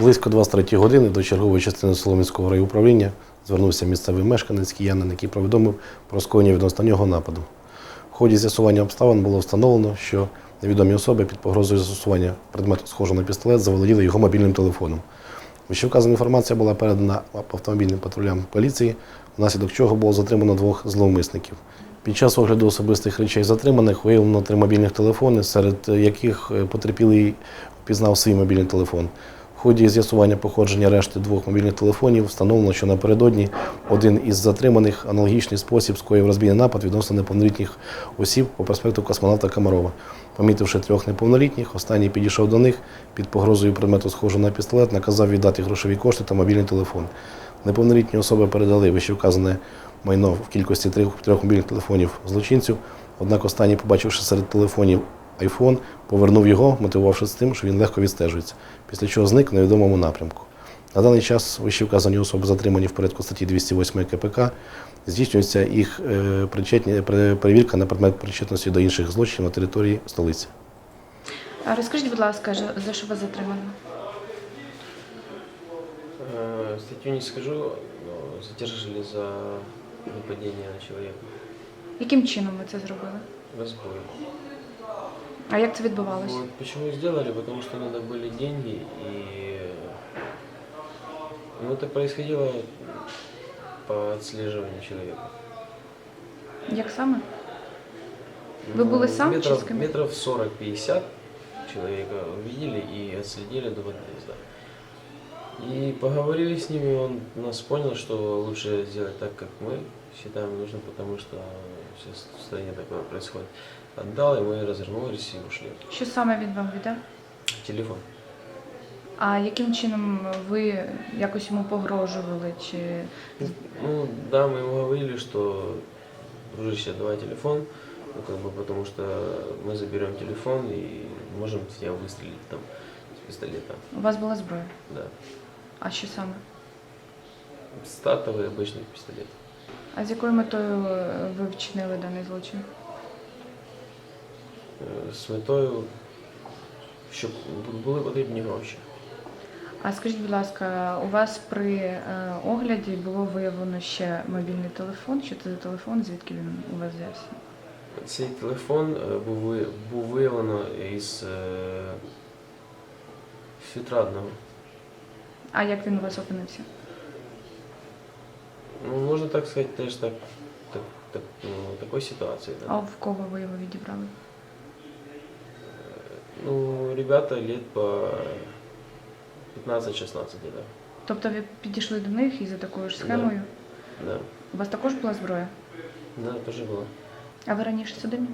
Близько 23 години до чергової частини Солом'янського райуправління звернувся місцевий мешканець киянин, який повідомив про скоєння відносно нього нападу. В ході з'ясування обставин було встановлено, що невідомі особи під погрозою застосування предмету схожого на пістолет заволоділи його мобільним телефоном. Вищевказана інформація була передана автомобільним патрулям поліції, внаслідок чого було затримано двох зловмисників. Під час огляду особистих речей затриманих виявлено три мобільних телефони, серед яких е, потерпілий впізнав свій мобільний телефон. В ході з'ясування походження решти двох мобільних телефонів встановлено, що напередодні один із затриманих аналогічний спосіб скоїв розбійний напад відносно неповнолітніх осіб по проспекту Космонавта Комарова. Помітивши трьох неповнолітніх, останній підійшов до них під погрозою предмету схожого на пістолет, наказав віддати грошові кошти та мобільний телефон. Неповнолітні особи передали вищевказане майно в кількості трьох, мобільних телефонів злочинців. Однак останній, побачивши серед телефонів iPhone, повернув його, мотивувавши з тим, що він легко відстежується, після чого зник в невідомому напрямку. На даний час вищевказані особи затримані в порядку статті 208 КПК. Здійснюється їх е, перевірка на предмет причетності до інших злочинів на території столиці. А розкажіть, будь ласка, за- за що вас затримано? Э, Статью не скажу, но задержали за нападение на человека. Яким чином ви це зробили? Разбой. А як це відбувалося? Вот почему сделали? Потому что надо были деньги и ну, это происходило по отслеживанию человека. Як саме? Вы Ну, были сам метров, чистками? метров 40-50 человека увидели и отследили до подъезда. И поговорили с ними, он нас понял, что лучше сделать так, как мы считаем нужно, потому что сейчас в стране такое происходит. Отдал, и мы развернулись и ушли. Що саме він вам віддав? Телефон. А яким чином ви якось йому погрожували? Чи Ну, да, мы ему говорили, что, дружище, давай телефон, ну, как бы, потому что мы заберем телефон и можем в тебя выстрелить там с пистолета, у вас була зброя? да. А що саме? Стартовый обычный пистолет. А з якою метою е, ви вчинили даний злочин? Е, З метою, щоб були потрібні гроші. А скажіть, будь ласка, у вас при е, огляді було виявлено ще мобільний телефон? Що це за телефон? Звідки він у вас взявся? Цей телефон е, був, був виявлено із е, фітрадного. А як він у вас опинився? Ну, можна так сказати, теж так, так, так, ну, такої ситуації. Да. А в кого ви його відібрали? Ну, ребята лет по 15-16 где-то. Тобто ви підійшли до них і за такою ж схемою? Да. У вас також була зброя? Да, теж була. А ви раніше сюди? Нет.